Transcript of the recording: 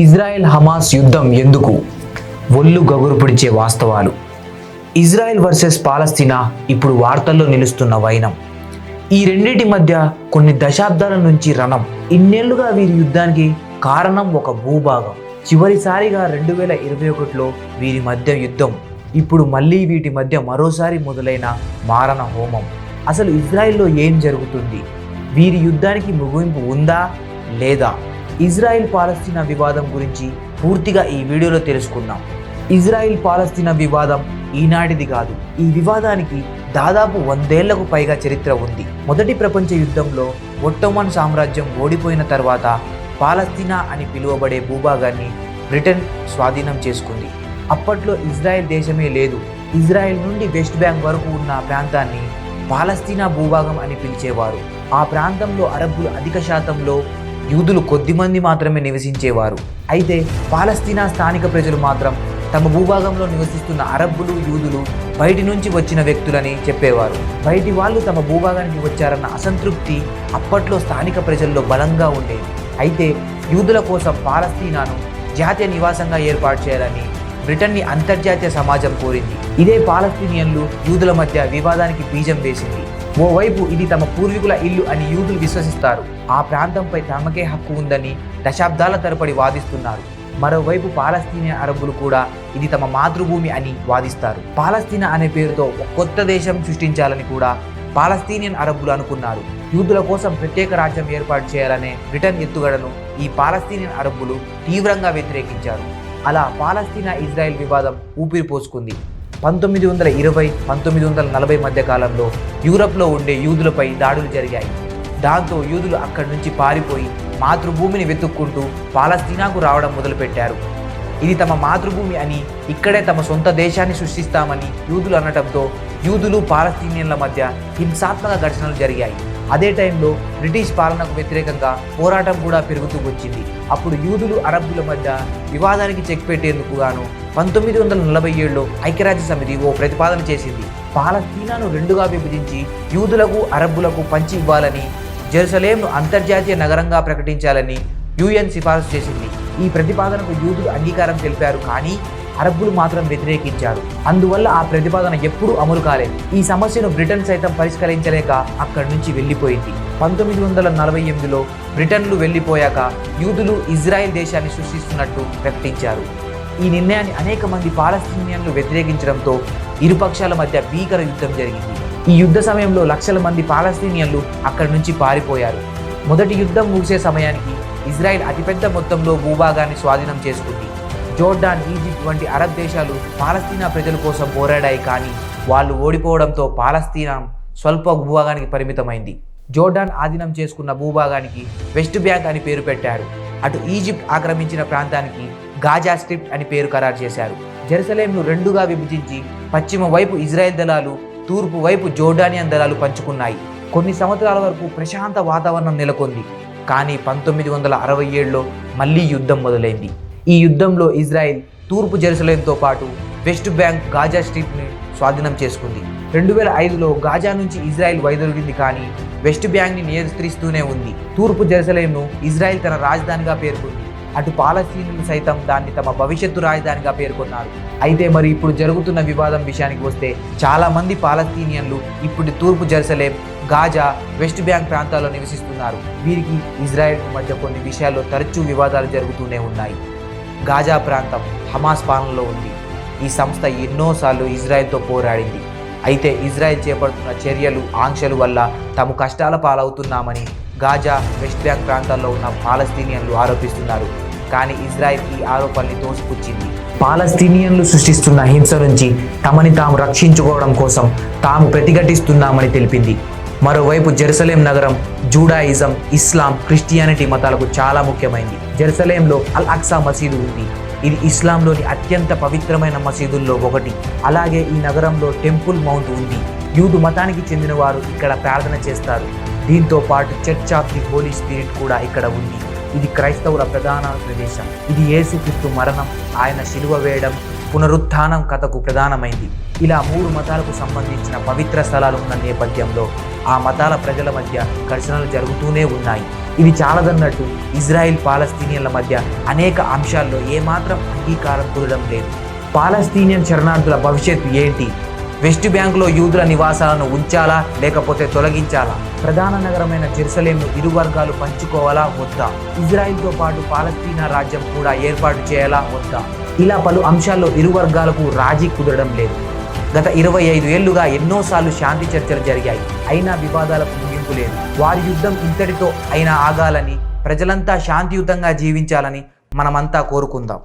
Israel Hamas యుద్ధం ఎందుకు? ఒళ్ళు గగురు పిడిచే వాస్తవాలు. ఇజ్రాయెల్ వర్సెస్ పాలస్తీనా ఇప్పుడు వార్తల్లో నిలుస్తున్న వైనం. ఈ రెండింటి మధ్య కొన్ని దశాబ్దాల నుంచి రణం. ఇన్నేళ్ళుగా వీరి యుద్ధానికి కారణం ఒక భూభాగం. చివరిసారిగా రెండు వేల ఇరవై ఒకటిలో వీరి మధ్య యుద్ధం. ఇప్పుడు మళ్ళీ వీటి మధ్య మరోసారి మొదలైన మారణ హోమం. అసలు ఇజ్రాయెల్లో ఏం జరుగుతుంది? వీరి యుద్ధానికి ముగింపు ఉందా? లేదా? ఇజ్రాయెల్ పాలస్తీనా వివాదం గురించి పూర్తిగా ఈ వీడియోలో తెలుసుకుందాం. ఇజ్రాయిల్ పాలస్తీనా వివాదం ఈనాటిది కాదు. ఈ వివాదానికి దాదాపు వందేళ్ళకు పైగా చరిత్ర ఉంది. మొదటి ప్రపంచ యుద్ధంలో ఒట్టోమన్ సామ్రాజ్యం ఓడిపోయిన తర్వాత పాలస్తీనా అని పిలువబడే భూభాగాన్ని బ్రిటన్ స్వాధీనం చేసుకుంది. అప్పట్లో ఇజ్రాయెల్ దేశమే లేదు. ఇజ్రాయెల్ నుండి వెస్ట్ బ్యాంక్ వరకు ఉన్న ప్రాంతాన్ని పాలస్తీనా భూభాగం అని పిలిచేవారు. ఆ ప్రాంతంలో అరబ్బులు అధిక శాతంలో యూదులు కొద్దిమంది మాత్రమే నివసించేవారు. అయితే పాలస్తీనా స్థానిక ప్రజలు మాత్రం తమ భూభాగంలో నివసిస్తున్న అరబ్బులు యూదులు బయటి నుంచి వచ్చిన వ్యక్తులని చెప్పేవారు. బయటి వాళ్ళు తమ భూభాగానికి వచ్చారన్న అసంతృప్తి అప్పట్లో స్థానిక ప్రజల్లో బలంగా ఉండేది. అయితే యూదుల కోసం పాలస్తీనాను జాతీయ నివాసంగా ఏర్పాటు చేయాలని బ్రిటన్ని అంతర్జాతీయ సమాజం కోరింది. ఇదే పాలస్తీనియన్లు యూదుల మధ్య వివాదానికి బీజం వేసింది. ఓవైపు ఇది తమ పూర్వీకుల ఇల్లు అని యూదులు విశ్వసిస్తారు. ఆ ప్రాంతంపై తమకే హక్కు ఉందని దశాబ్దాల తరబడి వాదిస్తున్నారు. మరోవైపు పాలస్తీనియా అరబ్బులు కూడా ఇది తమ మాతృభూమి అని వాదిస్తారు. పాలస్తీనా అనే పేరుతో ఒక కొత్త దేశం సృష్టించాలని కూడా పాలస్తీనియన్ అరబ్బులు అనుకున్నారు. యూదుల కోసం ప్రత్యేక రాజ్యం ఏర్పాటు చేయాలనే బ్రిటన్ ఎత్తుగడను ఈ పాలస్తీనియన్ అరబ్బులు తీవ్రంగా వ్యతిరేకించారు. అలా పాలస్తీనా ఇజ్రాయెల్ వివాదం ఊపిరి పోసుకుంది. పంతొమ్మిది వందల ఇరవై పంతొమ్మిది వందల నలభై మధ్య కాలంలో యూరప్లో ఉండే యూదులపై దాడులు జరిగాయి. దాంతో యూదులు అక్కడి నుంచి పారిపోయి మాతృభూమిని వెతుక్కుంటూ పాలస్తీనాకు రావడం మొదలుపెట్టారు. ఇది తమ మాతృభూమి అని ఇక్కడే తమ సొంత దేశాన్ని సృష్టిస్తామని యూదులు అనటంతో యూదులు పాలస్తీనియన్ల మధ్య హింసాత్మక ఘర్షణలు జరిగాయి. అదే టైంలో బ్రిటిష్ పాలనకు వ్యతిరేకంగా పోరాటం కూడా పెరుగుతూ వచ్చింది. అప్పుడు యూదులు అరబ్బుల మధ్య వివాదానికి చెక్ పెట్టేందుకు గాను పంతొమ్మిది వందల నలభై ఏడులో ఐక్యరాజ్య సమితి ఓ ప్రతిపాదన చేసింది. పాలస్తీనాను రెండుగా విభజించి యూదులకు అరబ్బులకు పంచి ఇవ్వాలని జెరూసలేంను అంతర్జాతీయ నగరంగా ప్రకటించాలని యుఎన్ సిఫారసు చేసింది. ఈ ప్రతిపాదనకు యూదులు అంగీకారం తెలిపారు కానీ అరబ్బులు మాత్రం వ్యతిరేకించారు. అందువల్ల ఆ ప్రతిపాదన ఎప్పుడూ అమలు కాలేదు. ఈ సమస్యను బ్రిటన్ సైతం పరిష్కరించలేక అక్కడి నుంచి వెళ్ళిపోయింది. పంతొమ్మిది వందల నలభై ఎనిమిదిలో బ్రిటన్లు వెళ్ళిపోయాక యూదులు ఇజ్రాయెల్ దేశాన్ని సృష్టిస్తున్నట్టు ప్రకటించారు. ఈ నిర్ణయాన్ని అనేక మంది పాలస్తీనియన్లు వ్యతిరేకించడంతో ఇరుపక్షాల మధ్య భీకర యుద్ధం జరిగింది. ఈ యుద్ధ సమయంలో లక్షల మంది పాలస్తీనియన్లు అక్కడి నుంచి పారిపోయారు. మొదటి యుద్ధం ముగిసే సమయానికి ఇజ్రాయెల్ అతిపెద్ద మొత్తంలో భూభాగాన్ని స్వాధీనం చేసుకుంది. జోర్డాన్ ఈజిప్ట్ వంటి అరబ్ దేశాలు పాలస్తీనా ప్రజల కోసం పోరాడాయి కానీ వాళ్ళు ఓడిపోవడంతో పాలస్తీనా స్వల్ప భూభాగానికి పరిమితమైంది. జోర్డాన్ ఆధీనం చేసుకున్న భూభాగానికి వెస్ట్ బ్యాంక్ అని పేరు పెట్టారు. అటు ఈజిప్ట్ ఆక్రమించిన ప్రాంతానికి గాజా స్క్రిప్ట్ అని పేరు ఖరారు చేశారు. జెరూసలేంను రెండుగా విభజించి పశ్చిమ వైపు ఇజ్రాయెల్ దళాలు తూర్పు వైపు జోర్డానియన్ దళాలు పంచుకున్నాయి. కొన్ని సంవత్సరాల వరకు ప్రశాంత వాతావరణం నెలకొంది. కానీ పంతొమ్మిది వందల అరవై ఏడులో మళ్ళీ యుద్ధం మొదలైంది. ఈ యుద్ధంలో ఇజ్రాయెల్ తూర్పు జెరూసలేంతో పాటు వెస్ట్ బ్యాంక్ గాజా స్ట్రీట్ని స్వాధీనం చేసుకుంది. రెండు వేల ఐదులో గాజా నుంచి ఇజ్రాయెల్ వైదొలిగింది కానీ వెస్ట్ బ్యాంక్ని నియంత్రిస్తూనే ఉంది. తూర్పు జెరూసలేంను ఇజ్రాయెల్ తన రాజధానిగా పేర్కొంది. అటు పాలస్తీనులు సైతం దాన్ని తమ భవిష్యత్తు రాజధానిగా పేర్కొన్నారు. అయితే మరి ఇప్పుడు జరుగుతున్న వివాదం విషయానికి వస్తే చాలా మంది పాలస్తీనియన్లు ఇప్పుడు తూర్పు జెరూసలేం గాజా వెస్ట్ బ్యాంక్ ప్రాంతాల్లో నివసిస్తున్నారు. వీరికి ఇజ్రాయెల్ మధ్య కొన్ని విషయాల్లో తరచూ వివాదాలు జరుగుతూనే ఉన్నాయి. గాజా ప్రాంతం హమాస్ పాలనలో ఉంది. ఈ సంస్థ ఎన్నోసార్లు ఇజ్రాయెల్తో పోరాడింది. అయితే ఇజ్రాయెల్ చేపడుతున్న చర్యలు ఆంక్షలు వల్ల తాము కష్టాల పాలవుతున్నామని గాజా వెస్ట్ బ్యాంక్ ప్రాంతాల్లో ఉన్న పాలస్తీనియన్లు ఆరోపిస్తున్నారు. కానీ ఇజ్రాయెల్ ఈ ఆరోపణల్ని తోసిపుచ్చింది. పాలస్తీనియన్లు సృష్టిస్తున్న హింస నుంచి తమని తాము రక్షించుకోవడం కోసం తాము ప్రతిఘటిస్తున్నామని తెలిపింది. మరోవైపు జెరూసలేం నగరం జూడాయిజం ఇస్లాం క్రిస్టియానిటీ మతాలకు చాలా ముఖ్యమైంది. జెరూసలేంలో అల్ అక్సా మసీదు ఉంది. ఇది ఇస్లాంలోని అత్యంత పవిత్రమైన మసీదుల్లో ఒకటి. అలాగే ఈ నగరంలో టెంపుల్ మౌంట్ ఉంది. యూదు మతానికి చెందిన వారు ఇక్కడ ప్రార్థన చేస్తారు. దీంతో పాటు Church of the Holy Spirit కూడా ఇక్కడ ఉంది. ఇది క్రైస్తవుల ప్రధాన ప్రదేశం. ఇది యేసుక్రీస్తు మరణం ఆయన శిలువ వేయడం పునరుత్థానం కథకు ప్రధానమైంది. ఇలా మూడు మతాలకు సంబంధించిన పవిత్ర స్థలాలు ఉన్న నేపథ్యంలో ఆ మతాల ప్రజల మధ్య ఘర్షణలు జరుగుతూనే ఉన్నాయి. ఇది చాలదన్నట్టు ఇజ్రాయిల్ పాలస్తీనియన్ల మధ్య అనేక అంశాల్లో ఏమాత్రం అంగీకారం కుదరడం లేదు. పాలస్తీనియన్ శరణార్థుల భవిష్యత్తు ఏంటి? వెస్ట్ బ్యాంకులో యూదుల నివాసాలను ఉంచాలా? లేకపోతే తొలగించాలా? ప్రధాన నగరమైన జెరూసలేంను ఇరు వర్గాలు పంచుకోవాలా? వద్దా? ఇజ్రాయిల్తో పాటు పాలస్తీనా రాజ్యం కూడా ఏర్పాటు చేయాలా? వద్దా? ఇలా పలు అంశాల్లో ఇరు వర్గాలకు రాజీ కుదరడం లేదు. గత ఇరవై ఐదు ఏళ్ళుగా ఎన్నోసార్లు శాంతి చర్చలు జరిగాయి. అయినా వివాదాలకు ముగింపు లేదు. వారి యుద్ధం ఇంతటితో అయినా ఆగాలని ప్రజలంతా శాంతియుతంగా జీవించాలని మనమంతా కోరుకుందాం.